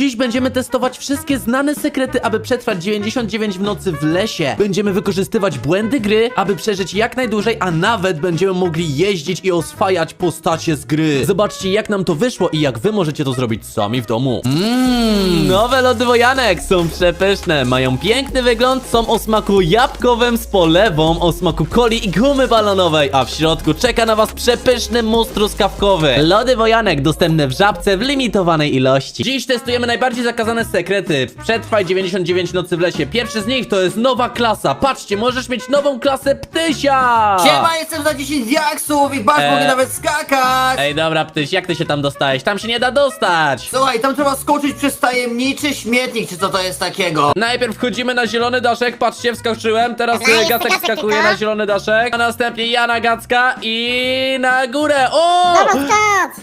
Dziś będziemy testować wszystkie znane sekrety, aby przetrwać 99 w nocy w lesie. Będziemy wykorzystywać błędy gry, aby przeżyć jak najdłużej, a nawet będziemy mogli jeździć i oswajać postacie z gry. Zobaczcie jak nam to wyszło i jak wy możecie to zrobić sami w domu. Mmm, nowe lody wojanek są przepyszne, mają piękny wygląd, są o smaku jabłkowym z polewą, o smaku coli i gumy balonowej, a w środku czeka na was przepyszny mus truskawkowy. Lody wojanek dostępne w żabce w limitowanej ilości. Dziś testujemy najbardziej zakazane sekrety. Przetrwaj 99 nocy w lesie. Pierwszy z nich to jest nowa klasa. Patrzcie, możesz mieć nową klasę ptysia! Siema, jestem za 10 diaksów i patrz, E. mogę nawet skakać! Ej, dobra, ptyś, jak ty się tam dostałeś? Tam się nie da dostać! Słuchaj, tam trzeba skoczyć przez tajemniczy śmietnik, czy co to jest takiego? Najpierw wchodzimy na zielony daszek, patrzcie, wskoczyłem, teraz e, jest Gacek Gacek skakuje tylko. na zielony daszek, a następnie ja na Gacka i na górę. O! Dobra, skacz!